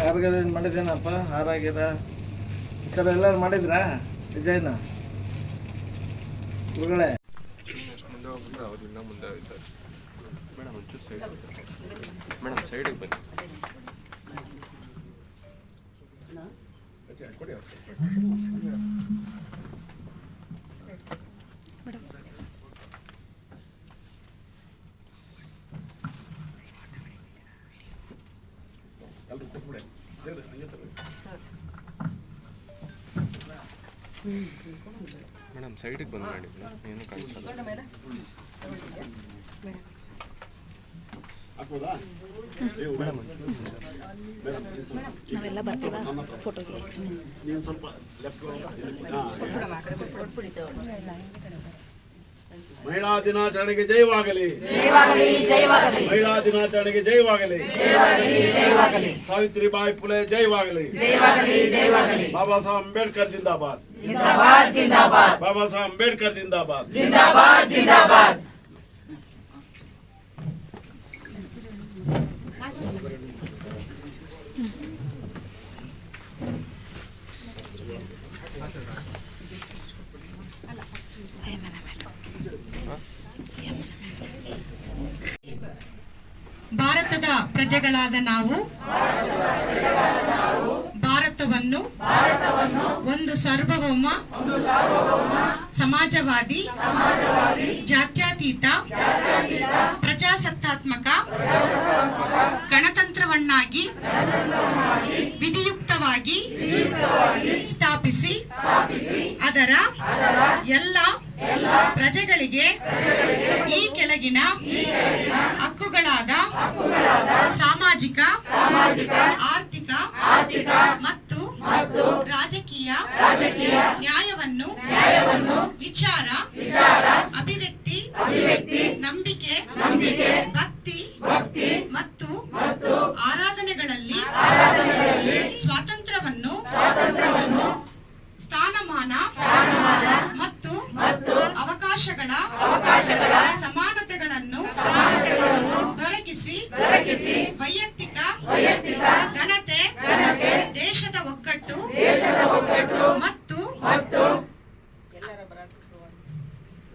ಯಾರಿಗಾರ ಮಾಡಿದ್ದೇನಪ್ಪ? ಹಾರಾಗಿರ ಈ ಥರ ಎಲ್ಲರೂ ಮಾಡಿದ್ರಾ ಡಿಸೈನ್ ಗುರುಗಳೇ ಇನ್ನೂ ಮುಂದೆ ಇದ್ದಾರೆ ಮೇಡಮ್ ಒಂಚೂರು ಸೈಡ್ ಮೇಡಮ್ ಸೈಡಿಗೆ ಬನ್ನಿ ಕೊಡಿ ಮೇಡಮ್ ಸೈಡಿಗೆ ಬಂದು ಮಾಡಿ ಏನು ಕಾಣಿಸಲ್ಲ. ಮೇಡಮ್ ನಾವೆಲ್ಲ ಬರ್ತೀವ? ಫೋಟೋಗೆ. ಮಹಿಳಾ ದಿನಾಚರಣೆಗೆ ಜಯವಾಗಲಿ ಮಹಿಳಾ ದಿನಾಚರಣೆಗೆ ಜಯವಾಗಲಿ ಸಾವಿತ್ರಿಬಾಯಿ ಫುಲೆ ಜಯವಾಗಲಿ ಬಾಬಾ ಸಾಹೇಬ್ ಅಂಬೇಡ್ಕರ್ ಜಿಂದಾಬಾದ್ ಬಾಬಾ ಸಾಹೇಬ್ ಅಂಬೇಡ್ಕರ್ ಜಿಂದಾಬಾದ್ ಭಾರತದ ಪ್ರಜೆಗಳಾದ ನಾವು ಭಾರತವನ್ನು ಒಂದು ಸಾರ್ವಭೌಮ ಸಮಾಜವಾದಿ ಜಾತ್ಯತೀತ ಪ್ರಜಾಸತ್ತಾತ್ಮಕ ಗಣತಂತ್ರವನ್ನಾಗಿ ವಿಧಿಯುಕ್ತವಾಗಿ ಸ್ಥಾಪಿಸಿ ಅದರ ಪ್ರಜೆಗಳಿಗೆ ಈ ಕೆಳಗಿನ ಹಕ್ಕುಗಳಾದ ಸಾಮಾಜಿಕ ಆರ್ಥಿಕ ಮತ್ತು ರಾಜಕೀಯ ನ್ಯಾಯವನ್ನು ವಿಚಾರ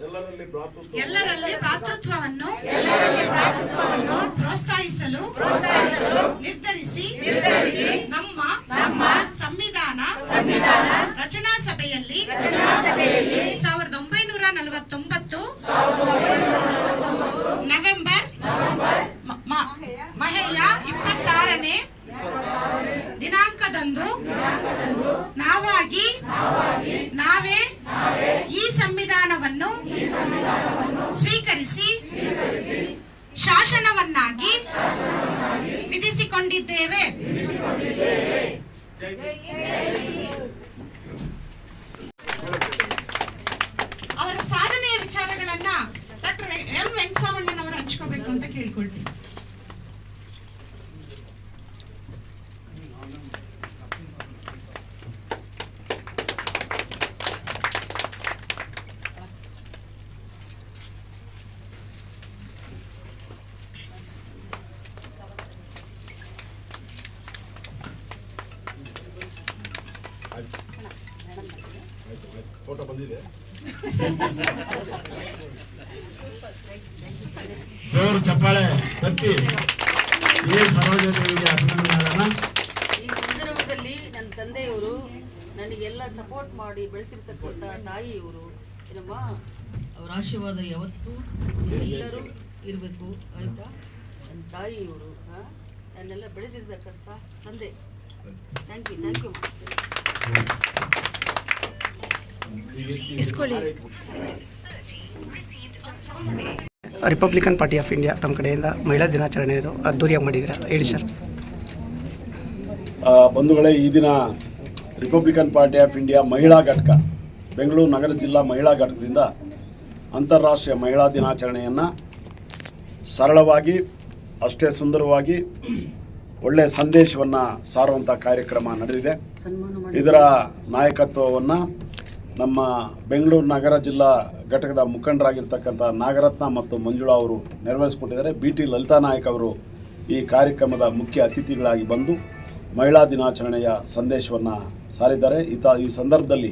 ಎಲ್ಲರಲ್ಲಿ ಭ್ರಾತೃತ್ವ ಎಲ್ಲರಲ್ಲಿ ಭ್ರಾತೃತ್ವವನ್ನು ಪ್ರೋತ್ಸಾಹಿಸಲು ನಿರ್ಧರಿಸಿ ನಮ್ಮ ನಮ್ಮ ಸಂವಿಧಾನ ರಚನಾ ಸಭೆಯಲ್ಲಿ ಸಾವಿರದ ಒಂಬೈನೂರ ನಲವತ್ತೊಂಬತ್ತು ಶಾಸನವನ್ನಾಗಿ ವಿಧಿಸಿಕೊಂಡಿದ್ದೇವೆ. ಅವರ ಸಾಧನೆಯ ವಿಚಾರಗಳನ್ನ ಡಾಕ್ಟರ್ ಎಂ ವೆಂಕಸಾಮಣ್ಣನವರು ಹಂಚ್ಕೋಬೇಕು ಅಂತ ಕೇಳ್ಕೊಳ್ತೀನಿ. ಬಂದಿದೆ. ಜೋರು ಚಪ್ಪಾಳೆ ತಟ್ಟಿ ಏ ಅಭಿನಂದನೆ ಅಭಿನಂದನೆಗಳನ್ನ. ಈ ಸಂದರ್ಭದಲ್ಲಿ ನನ್ನ ತಂದೆಯವರು ನನಗೆಲ್ಲ ಸಪೋರ್ಟ್ ಮಾಡಿ ಬೆಳೆಸಿರ್ತಕ್ಕಂಥ ತಾಯಿಯವರು ಏನಮ್ಮ ಅವರ ಆಶೀರ್ವಾದ ಯಾವತ್ತೂ ಎಲ್ಲರೂ ಇರಬೇಕು ಆಯಿತಾ? ನನ್ನ ತಾಯಿಯವರು ನನ್ನೆಲ್ಲ ಬೆಳೆಸಿರ್ತಕ್ಕಂಥ ತಂದೆ. ಥ್ಯಾಂಕ್ ಯು ಥ್ಯಾಂಕ್ ಯು ಇಸ್ಕೊಳ್ಳಿ. ರಿಪಬ್ಲಿಕನ್ ಪಾರ್ಟಿ ಆಫ್ ಇಂಡಿಯಾ ತಮ್ಮ ಕಡೆಯಿಂದ ಮಹಿಳಾ ದಿನಾಚರಣೆ ಇದು ಅದ್ದೂರಿಯಾಗಿ ಮಾಡಿದ್ದೀರಾ. ಹೇಳಿ ಸರ್. ಬಂಧುಗಳೇ ಈ ದಿನ ರಿಪಬ್ಲಿಕನ್ ಪಾರ್ಟಿ ಆಫ್ ಇಂಡಿಯಾ ಮಹಿಳಾ ಘಟಕ ಬೆಂಗಳೂರು ನಗರ ಜಿಲ್ಲಾ ಮಹಿಳಾ ಘಟಕದಿಂದ ಅಂತಾರಾಷ್ಟ್ರೀಯ ಮಹಿಳಾ ದಿನಾಚರಣೆಯನ್ನು ಸರಳವಾಗಿ ಅಷ್ಟೇ ಸುಂದರವಾಗಿ ಒಳ್ಳೆಯ ಸಂದೇಶವನ್ನು ಸಾರುವಂಥ ಕಾರ್ಯಕ್ರಮ ನಡೆದಿದೆ. ಇದರ ನಾಯಕತ್ವವನ್ನು ನಮ್ಮ ಬೆಂಗಳೂರು ನಗರ ಜಿಲ್ಲಾ ಘಟಕದ ಮುಖಂಡರಾಗಿರ್ತಕ್ಕಂಥ ನಾಗರತ್ನ ಮತ್ತು ಮಂಜುಳಾ ಅವರು ನೆರವೇರಿಸಿಕೊಟ್ಟಿದ್ದಾರೆ. ಬಿ ಟಿ ಲಲಿತಾ ನಾಯಕ್ ಅವರು ಈ ಕಾರ್ಯಕ್ರಮದ ಮುಖ್ಯ ಅತಿಥಿಗಳಾಗಿ ಬಂದು ಮಹಿಳಾ ದಿನಾಚರಣೆಯ ಸಂದೇಶವನ್ನು ಸಾರಿದ್ದಾರೆ. ಇತ ಈ ಸಂದರ್ಭದಲ್ಲಿ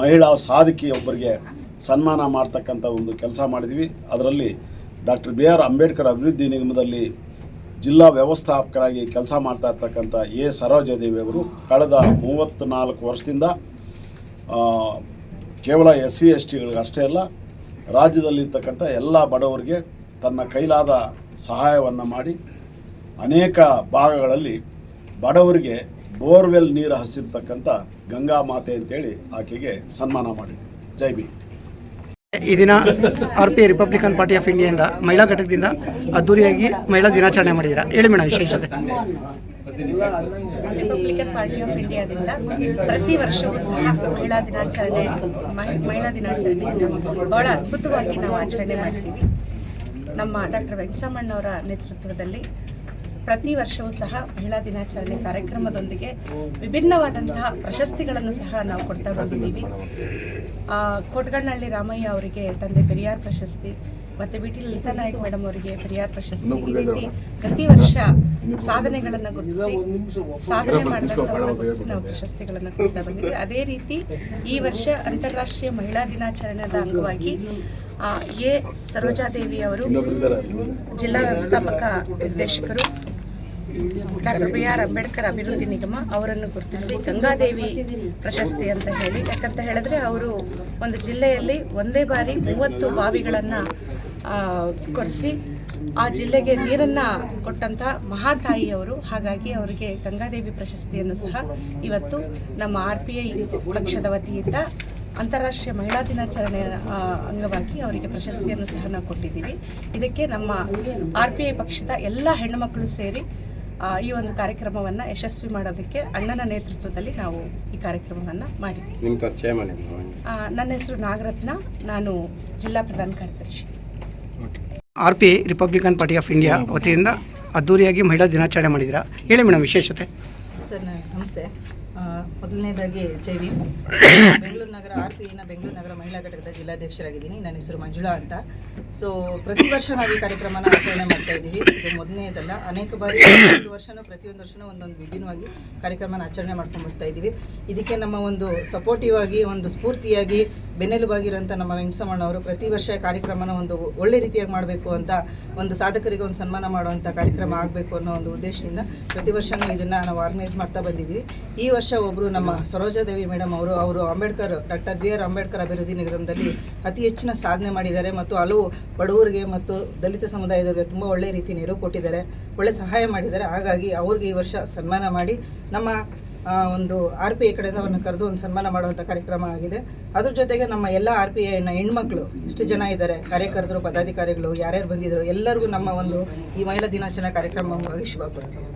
ಮಹಿಳಾ ಸಾಧಕಿಯೊಬ್ಬರಿಗೆ ಸನ್ಮಾನ ಮಾಡ್ತಕ್ಕಂಥ ಒಂದು ಕೆಲಸ ಮಾಡಿದ್ವಿ ಅದರಲ್ಲಿ ಡಾಕ್ಟರ್ ಬಿ ಆರ್ ಅಂಬೇಡ್ಕರ್ ಅಭಿವೃದ್ಧಿ ನಿಗಮದಲ್ಲಿ ಜಿಲ್ಲಾ ವ್ಯವಸ್ಥಾಪಕರಾಗಿ ಕೆಲಸ ಮಾಡ್ತಾ ಇರ್ತಕ್ಕಂಥ ಎ ಸರೋಜಾದೇವಿ ಅವರು ಕಳೆದ ಮೂವತ್ತು ನಾಲ್ಕು ವರ್ಷದಿಂದ ಕೇವಲ ಎಸ್ ಸಿ ಎಸ್ ಟಿಗಳಿಗೆ ಅಷ್ಟೇ ಅಲ್ಲ, ರಾಜ್ಯದಲ್ಲಿರ್ತಕ್ಕಂಥ ಎಲ್ಲ ಬಡವರಿಗೆ ತನ್ನ ಕೈಲಾದ ಸಹಾಯವನ್ನು ಮಾಡಿ ಅನೇಕ ಭಾಗಗಳಲ್ಲಿ ಬಡವರಿಗೆ ಬೋರ್ವೆಲ್ ನೀರು ಹಸಿರ್ತಕ್ಕಂಥ ಗಂಗಾ ಮಾತೆ ಅಂತೇಳಿ ಆಕೆಗೆ ಸನ್ಮಾನ ಮಾಡಿದೆ ಜೈ ಬಿ ಈ ದಿನ R P republican party of ಇಂಡಿಯಾದಿಂದ ಮಹಿಳಾ ಘಟಕದಿಂದ ಅದ್ದೂರಿಯಾಗಿ ಮಹಿಳಾ ದಿನಾಚರಣೆ ಮಾಡಿದ್ದೀರಾ? ಹೇಳಿ ಮೇಡಮ್, ವಿಶೇಷತೆ. ರಿಪಬ್ಲಿಕನ್ ಪಾರ್ಟಿ ಆಫ್ ಇಂಡಿಯಾದಿಂದ ಪ್ರತಿ ವರ್ಷವೂ ಸಹ ಮಹಿಳಾ ದಿನಾಚರಣೆ, ಮಹಿ- ಮಹಿಳಾ ದಿನಾಚರಣೆಯನ್ನು ಬಹಳ ಅದ್ಭುತವಾಗಿ ನಾವು ಆಚರಣೆ ಮಾಡ್ತೀವಿ. ನಮ್ಮ ಡಾಕ್ಟರ್ ವೆಂಕಟಮ್ಮಣ್ಣವರ ನೇತೃತ್ವದಲ್ಲಿ ಪ್ರತಿ ವರ್ಷವೂ ಸಹ ಮಹಿಳಾ ದಿನಾಚರಣೆ ಕಾರ್ಯಕ್ರಮದೊಂದಿಗೆ ವಿಭಿನ್ನವಾದಂತಹ ಪ್ರಶಸ್ತಿಗಳನ್ನು ಸಹ ನಾವು ಕೊಡ್ತಾ ಬಂದಿದ್ದೀವಿ. ಕೋಟ್ಗಣ್ಣಳ್ಳಿ ರಾಮಯ್ಯ ಅವರಿಗೆ ತಂದೆ, ಪೆರಿಯಾರ್ ಪ್ರಶಸ್ತಿ ಮತ್ತು B T Lalitha Naik madam ಅವರಿಗೆ ಪರಿಹಾರ ಪ್ರಶಸ್ತಿ ಈ ರೀತಿ ಪ್ರತಿ ವರ್ಷ ಸಾಧನೆಗಳನ್ನು ಗುರುತಿಸಿ ಸಾಧನೆ ಮಾಡಿದಂಥವ್ರನ್ನ ಗುರುತಿಸಿ ನಾವು ಪ್ರಶಸ್ತಿಗಳನ್ನ ಕೊಡ್ತಾ ಬಂದಿದ್ವಿ. ಅದೇ ರೀತಿ ಈ ವರ್ಷ ಅಂತಾರಾಷ್ಟ್ರೀಯ ಮಹಿಳಾ ದಿನಾಚರಣೆದ ಅಂಗವಾಗಿ ಆ, ಎ ಸರೋಜಾದೇವಿ ಅವರು ಜಿಲ್ಲಾ ವ್ಯವಸ್ಥಾಪಕ ನಿರ್ದೇಶಕರು ಡಾಕ್ಟರ್ ಬಿ ಆರ್ ಅಂಬೇಡ್ಕರ್ ಅಭಿವೃದ್ಧಿ ನಿಗಮ ಅವರನ್ನು ಗುರುತಿಸಿ ಗಂಗಾದೇವಿ ಪ್ರಶಸ್ತಿ ಅಂತ ಹೇಳಿ. ಯಾಕಂತ ಹೇಳಿದ್ರೆ ಅವರು ಒಂದು ಜಿಲ್ಲೆಯಲ್ಲಿ ಒಂದೇ ಬಾರಿ ಮೂವತ್ತು ಬಾವಿಗಳನ್ನು ಕೊರೆಸಿ ಆ ಜಿಲ್ಲೆಗೆ ನೀರನ್ನು ಕೊಟ್ಟಂಥ ಮಹಾತಾಯಿಯವರು. ಹಾಗಾಗಿ ಅವರಿಗೆ ಗಂಗಾದೇವಿ ಪ್ರಶಸ್ತಿಯನ್ನು ಸಹ ಇವತ್ತು ನಮ್ಮ ಆರ್ ಪಿ ಐ ಪಕ್ಷದ ವತಿಯಿಂದ ಅಂತಾರಾಷ್ಟ್ರೀಯ ಮಹಿಳಾ ದಿನಾಚರಣೆ ಅಂಗವಾಗಿ ಅವರಿಗೆ ಪ್ರಶಸ್ತಿಯನ್ನು ಸಹ ನಾವು ಕೊಟ್ಟಿದ್ದೀವಿ. ಇದಕ್ಕೆ ನಮ್ಮ ಆರ್ ಪಿ ಐ ಪಕ್ಷದ ಎಲ್ಲ ಹೆಣ್ಣುಮಕ್ಕಳು ಸೇರಿ ಈ ಒಂದು ಕಾರ್ಯಕ್ರಮವನ್ನು ಯಶಸ್ವಿ ಮಾಡೋದಕ್ಕೆ ಅಣ್ಣನ ನೇತೃತ್ವದಲ್ಲಿ ನಾವು ಈ ಕಾರ್ಯಕ್ರಮವನ್ನು ಮಾಡಿದ್ವಿ. ನಿಮ್ಮ ಪರಿಚಯ ಮಾಡಿ ಆ, ನನ್ನ ಹೆಸರು ನಾಗರತ್ನ. ನಾನು ಜಿಲ್ಲಾ ಪ್ರಧಾನ ಕಾರ್ಯದರ್ಶಿ. R P republican party of India ವತಿಯಿಂದ ಅದ್ದೂರಿಯಾಗಿ ಮಹಿಳಾ ದಿನಾಚರಣೆ ಮಾಡಿದ್ದೀರಾ? ಹೇಳಿ ಮೇಡಮ್ ವಿಶೇಷತೆ. ಸರ್ ನಮಸ್ತೆ. ಆ, ಮೊದಲನೇದಾಗಿ ಜೈ ಭೀಮ್. ಬೆಂಗಳೂರು ನಗರ ಆರ್ ಪಿ ನ ಬೆಂಗಳೂರು ನಗರ ಮಹಿಳಾ ಘಟಕದ ಜಿಲ್ಲಾಧ್ಯಕ್ಷರಾಗಿದ್ದೀನಿ. ನನ್ನ ಹೆಸರು ಮಂಜುಳಾ ಅಂತ. ಸೊ ಪ್ರತಿ ವರ್ಷ ನಾವು ಈ ಕಾರ್ಯಕ್ರಮನ ಆಚರಣೆ ಮಾಡ್ತಾ ಇದ್ದೀವಿ. ಇದು ಮೊದಲನೇದಲ್ಲ ಅನೇಕ ಬಾರಿ ಒಂದು ವರ್ಷನೂ ಪ್ರತಿಯೊಂದು ವರ್ಷನೂ ಒಂದೊಂದು ವಿಭಿನ್ನವಾಗಿ ಕಾರ್ಯಕ್ರಮನ ಆಚರಣೆ ಮಾಡ್ಕೊಂಡು ಬರ್ತಾ ಇದ್ದೀವಿ. ಇದಕ್ಕೆ ನಮ್ಮ ಒಂದು ಸಪೋರ್ಟಿವ್ ಆಗಿ, ಒಂದು ಸ್ಫೂರ್ತಿಯಾಗಿ ಬೆನ್ನೆಲುಬಾಗಿರೋಂಥ ನಮ್ಮ ವೆಂಕಟಸಮಣ್ಣವರು ಪ್ರತಿ ವರ್ಷ ಕಾರ್ಯಕ್ರಮನ ಒಂದು ಒಳ್ಳೆ ರೀತಿಯಾಗಿ ಮಾಡಬೇಕು ಅಂತ ಒಂದು ಸಾಧಕರಿಗೆ ಒಂದು ಸನ್ಮಾನ ಮಾಡುವಂಥ ಕಾರ್ಯಕ್ರಮ ಆಗಬೇಕು ಅನ್ನೋ ಒಂದು ಉದ್ದೇಶದಿಂದ ಪ್ರತಿ ವರ್ಷವೂ ಇದನ್ನು ನಾವು ಆರ್ಗನೈಸ್ ಮಾಡ್ತಾ ಬಂದಿದ್ದೀವಿ. ಈ ವರ್ಷ ಒಬ್ಬರು ನಮ್ಮ ಸರೋಜಾದೇವಿ ಮೇಡಮ್ ಅವರು ಅವರು Ambedkar, doctor B R Ambedkar ಅಭಿವೃದ್ಧಿ ನಿಗಮದಲ್ಲಿ ಅತಿ ಹೆಚ್ಚಿನ ಸಾಧನೆ ಮಾಡಿದ್ದಾರೆ ಮತ್ತು ಹಲವು ಬಡವರಿಗೆ ಮತ್ತು ದಲಿತ ಸಮುದಾಯದವರಿಗೆ ತುಂಬ ಒಳ್ಳೆ ರೀತಿ ನೆರವು ಕೊಟ್ಟಿದ್ದಾರೆ, ಒಳ್ಳೆ ಸಹಾಯ ಮಾಡಿದ್ದಾರೆ. ಹಾಗಾಗಿ ಅವ್ರಿಗೆ ಈ ವರ್ಷ ಸನ್ಮಾನ ಮಾಡಿ ನಮ್ಮ ಒಂದು ಆರ್ ಪಿ ಐ ಕಡೆಯಿಂದ ಅವ್ರನ್ನ ಕರೆದು ಒಂದು ಸನ್ಮಾನ ಮಾಡುವಂಥ ಕಾರ್ಯಕ್ರಮ ಆಗಿದೆ. ಅದ್ರ ಜೊತೆಗೆ ನಮ್ಮ ಎಲ್ಲ ಆರ್ ಪಿ ಐನ ಹೆಣ್ಮಕ್ಳು, ಇಷ್ಟು ಜನ ಇದ್ದಾರೆ. ಕಾರ್ಯಕರ್ತರು, ಪದಾಧಿಕಾರಿಗಳು, ಯಾರ್ಯಾರು ಬಂದಿದ್ರು, ಎಲ್ಲರಿಗೂ ನಮ್ಮ ಒಂದು ಈ ಮಹಿಳಾ ದಿನಾಚರಣೆ ಕಾರ್ಯಕ್ರಮವಾಗಿ ಶುಭ ಕೋರ್ತೀನಿ